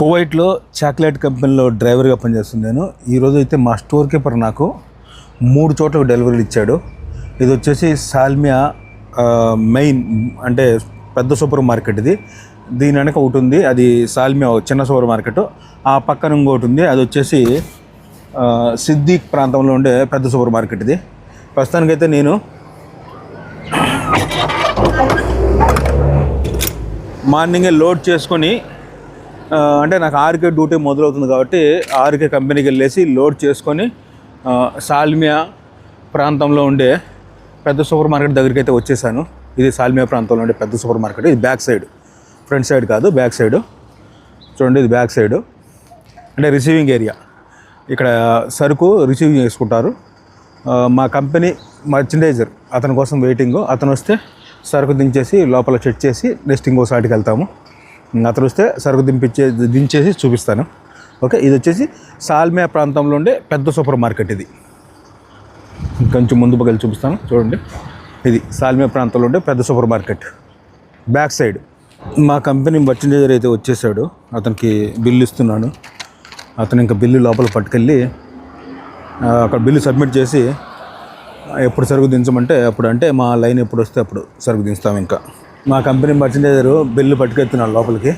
కువైట్లో చాక్లెట్ కంపెనీలో డ్రైవర్గా పనిచేస్తున్నాను ఈరోజు అయితే మా స్టోర్ కీపర్ నాకు మూడు చోట్ల డెలివరీలు ఇచ్చాడు. ఇది వచ్చేసి సాల్మియా మెయిన్ అంటే పెద్ద సూపర్ మార్కెట్ ఇది. దీని వెనక ఒకటి ఉంది అది సాల్మియా చిన్న సూపర్ మార్కెట్. ఆ పక్కన ఇంకోటి ఉంది అది వచ్చేసి సిద్దిక్ ప్రాంతంలో ఉండే పెద్ద సూపర్ మార్కెట్ ఇది. ప్రస్తుతానికైతే నేను మార్నింగే లోడ్ చేసుకొని అంటే నాకు ఆర్కే డ్యూటీ మొదలవుతుంది కాబట్టి ఆర్కే కంపెనీకి వెళ్ళేసి లోడ్ చేసుకొని సాల్మియా ప్రాంతంలో ఉండే పెద్ద సూపర్ మార్కెట్ దగ్గరికి అయితే వచ్చేసాను. ఇది సాల్మియా ప్రాంతంలో ఉండే పెద్ద సూపర్ మార్కెట్. ఇది బ్యాక్ సైడ్. ఫ్రంట్ సైడ్ కాదు బ్యాక్ సైడ్. చూడండి ఇది బ్యాక్ సైడ్. అంటే రిసీవింగ్ ఏరియా. ఇక్కడ సరుకు రిసీవ్ చేసుకుంటారు. మా కంపెనీ మర్చండైజర్ అతని కోసం వెయిటింగ్. అతను వస్తే సరుకు దించేసి లోపల చెక్ చేసి నెక్స్ట్ ఇంకోసాటికి వెళ్తాము. అతను వస్తే సరుకు దింపించే దించేసి చూపిస్తాను. ఓకే ఇది వచ్చేసి సాల్మియా ప్రాంతంలో ఉండే పెద్ద సూపర్ మార్కెట్ ఇది. కొంచెం ముందు బగలు చూపిస్తాను చూడండి. ఇది సాల్మియా ప్రాంతంలో ఉండే పెద్ద సూపర్ మార్కెట్. Back side. మా కంపెనీ మర్చండైజర్ అయితే వచ్చేసాడు. అతనికి బిల్లు ఇస్తున్నాను. అతను ఇంకా బిల్లు లోపల పట్టుకెళ్ళి అక్కడ బిల్లు సబ్మిట్ చేసి ఎప్పుడు సరుకు దించమంటే అప్పుడు అంటే మా లైన్ ఎప్పుడు వస్తే అప్పుడు సరుకు దించుతాం ఇంకా. మా కంపెనీ మర్చండైజర్ బిల్లు పట్టుకెత్తున్నాడు లోపలికి.